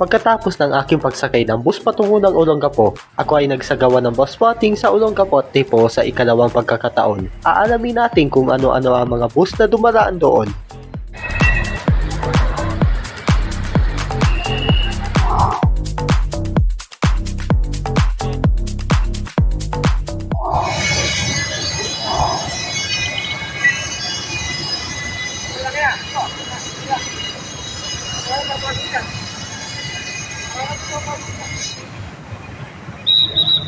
Pagkatapos ng aking pagsakay ng bus patungo ng Olongapo, ako ay nagsagawa ng bus spotting sa Olongapo at Tipo sa ikalawang pagkakataon. Aalamin natin kung ano-ano ang mga bus na dumaraan doon. Yeah. Thank you.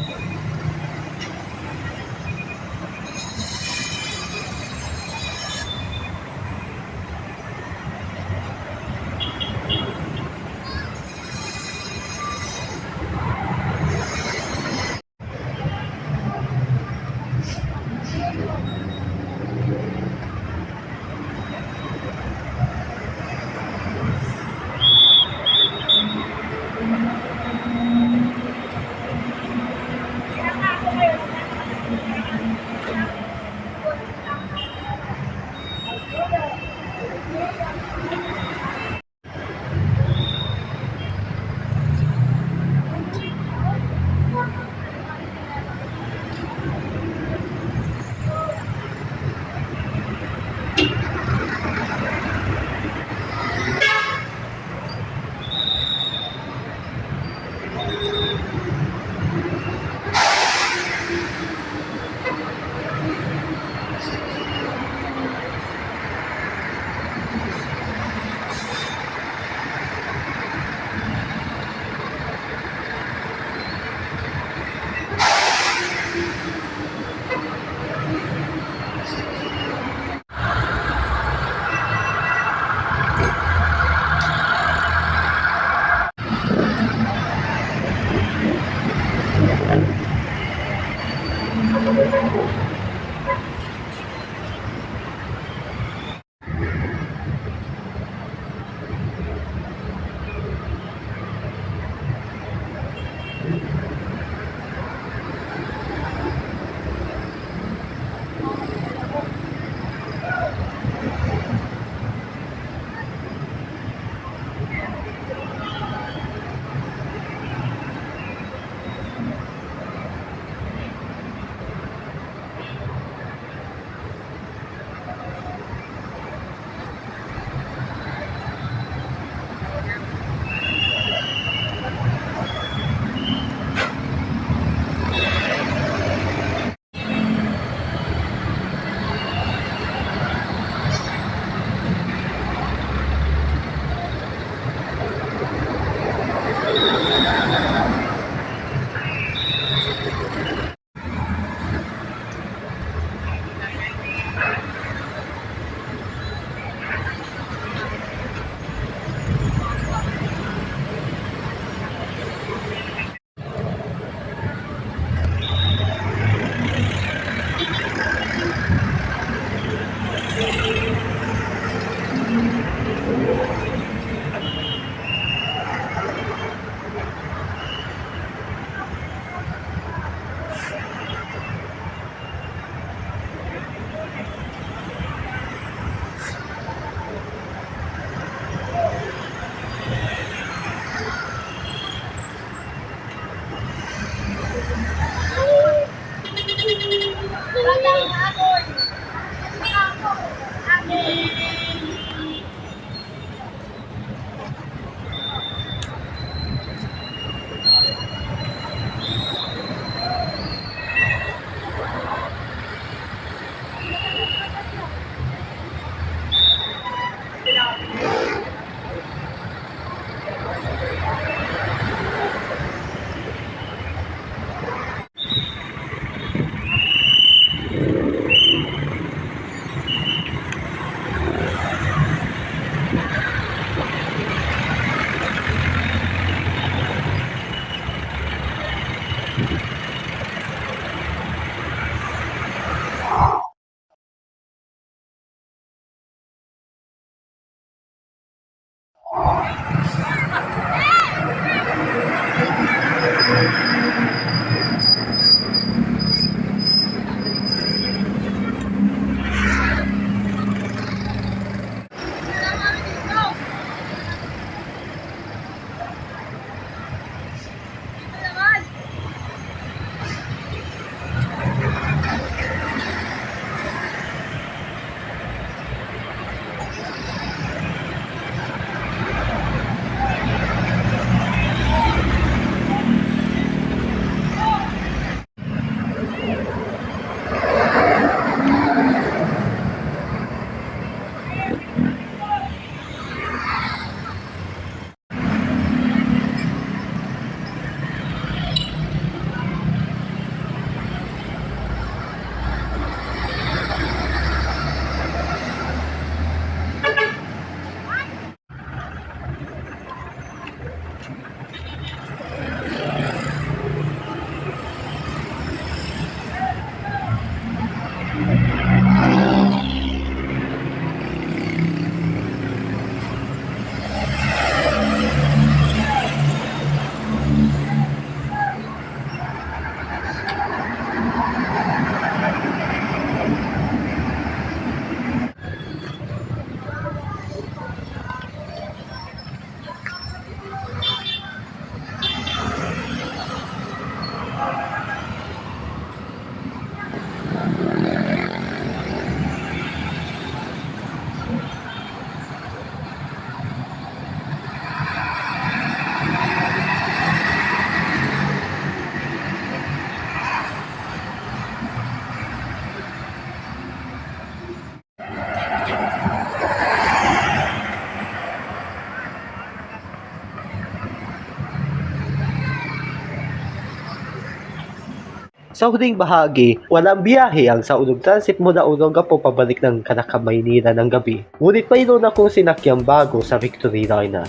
Sa huling bahagi, walang biyahe ang sa ulog transit mula Olongapo pabalik ng Kanaka, Maynila ng gabi. Ngunit mayroon akong sinakyang bago sa Victory Liner.